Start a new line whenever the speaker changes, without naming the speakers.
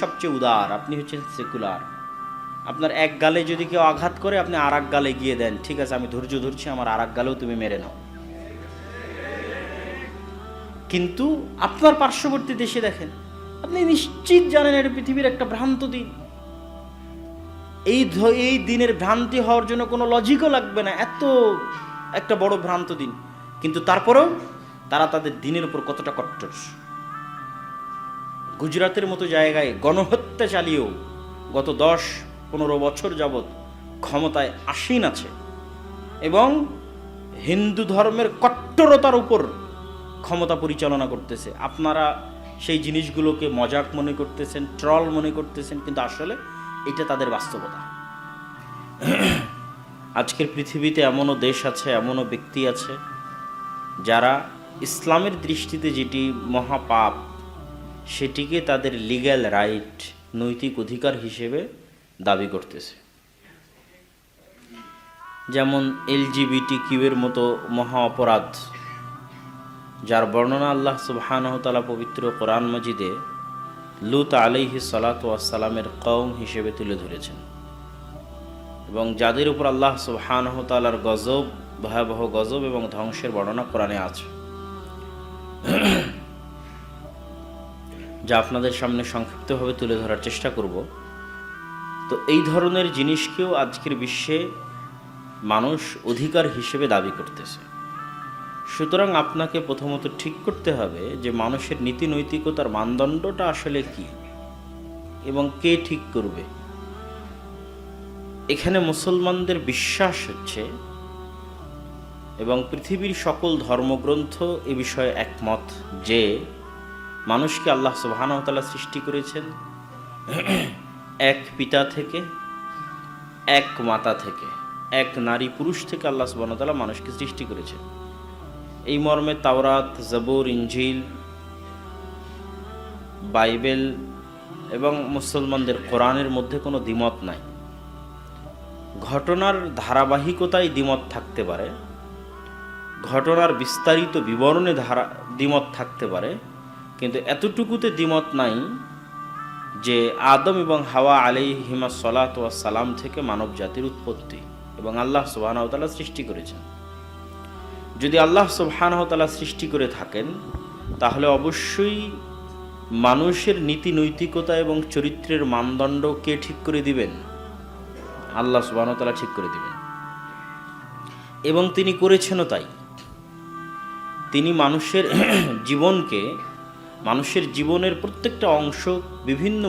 সবচেয়ে উদার, আপনি হচ্ছেন সেকুলার। আপনার এক গালে যদি কেউ আঘাত করে, আপনি আর এক গালে গিয়ে দেন। ঠিক আছে, আমি ধৈর্য ধরছি, আমার আর এক গালেও তুমি মেরে নাও। কিন্তু আপনার পার্শ্ববর্তী দেশে দেখেন, আপনি নিশ্চিত জানেন এটা পৃথিবীর একটা ভ্রান্ত দিন। এই এই দিনের ভ্রান্তি হওয়ার জন্য কোনো লজিকও লাগবে না। এত একটা বড় ভ্রান্ত দিন। কিন্তু তারপরেও তারা তাদের দিনের উপর কতটা কট্টর। গুজরাতের মতো জায়গায় গণহত্যা চালিয়েও গত দশ পনেরো বছর যাবৎ ক্ষমতায় আসীন আছে এবং হিন্দু ধর্মের কট্টরতার উপর ক্ষমতা পরিচালনা করতেছে। আপনারা সেই জিনিসগুলোকে মজাক মনে করতেছেন, ট্রল মনে করতেছেন, কিন্তু আসলে এটা তাদের বাস্তবতা। আজকের পৃথিবীতে এমনও দেশ আছে, এমনও ব্যক্তি আছে যারা ইসলামের দৃষ্টিতে যেটি মহাপাপ সেটিকে তাদের লিগ্যাল রাইট নৈতিক অধিকার হিসেবে দাবি করতেছে। যেমন এলজিবিটি কিউয়ের মতো মহা অপরাধ, যার বর্ণনা আল্লাহ সুবহানহতালা পবিত্র কোরআন মজিদে লুত আলাইহি সালাত সালামের কওম হিসেবে তুলে ধরেছেন। এবং যাদের উপর আল্লাহ সুবহানহতালার গজব, ভয়াবহ গজব এবং ধ্বংসের বর্ণনা কোরআনে আছে। যা আপনাদের সামনে সংক্ষিপ্তভাবে তুলে ধরার চেষ্টা করব। তো এই ধরনের জিনিসকেও আজকের বিশ্বে মানুষ অধিকার হিসেবে দাবি করতেছে। সুতরাং আপনাকে প্রথমত ঠিক করতে হবে যে মানুষের নীতি নৈতিকতার মানদণ্ডটা আসলে কি এবং কে ঠিক করবে। এখানে মুসলমানদের বিশ্বাস হচ্ছে এবং পৃথিবীর সকল ধর্মগ্রন্থ এ বিষয়ে একমত যে মানুষকে আল্লাহ সুবাহানতালা সৃষ্টি করেছেন এক পিতা থেকে, এক মাতা থেকে, এক নারী পুরুষ থেকে আল্লাহ সুবাহতালা মানুষকে সৃষ্টি করেছেন। এই মর্মে তাওরাত, জবুর ইঞ্জিল বাইবেল এবং মুসলমানদের কোরআনের মধ্যে কোনো দ্বিমত নাই। ঘটনার ধারাবাহিকতায় দ্বিমত থাকতে পারে, ঘটনার বিস্তারিত বিবরণে ধারা, দ্বিমত থাকতে পারে কিন্তু এতটুকুতে দ্বিমত নাই যে আদম এবং হাওয়া আলি হিমা সলাত সালাম থেকে মানব জাতির উৎপত্তি এবং আল্লাহ সুবাহতালা সৃষ্টি করেছেন। যদি আল্লাহ সুবহানহতালা সৃষ্টি করে থাকেন, তাহলে অবশ্যই মানুষের নীতি নৈতিকতা এবং চরিত্রের মানদণ্ড কে ঠিক করে দিবেন? আল্লাহ সুবাহতালা ঠিক করে দিবেন। এবং তিনি করেছেনও তাই। তিনি মানুষের জীবনকে মানুষের জীবনের প্রত্যেকটা অংশ বিভিন্ন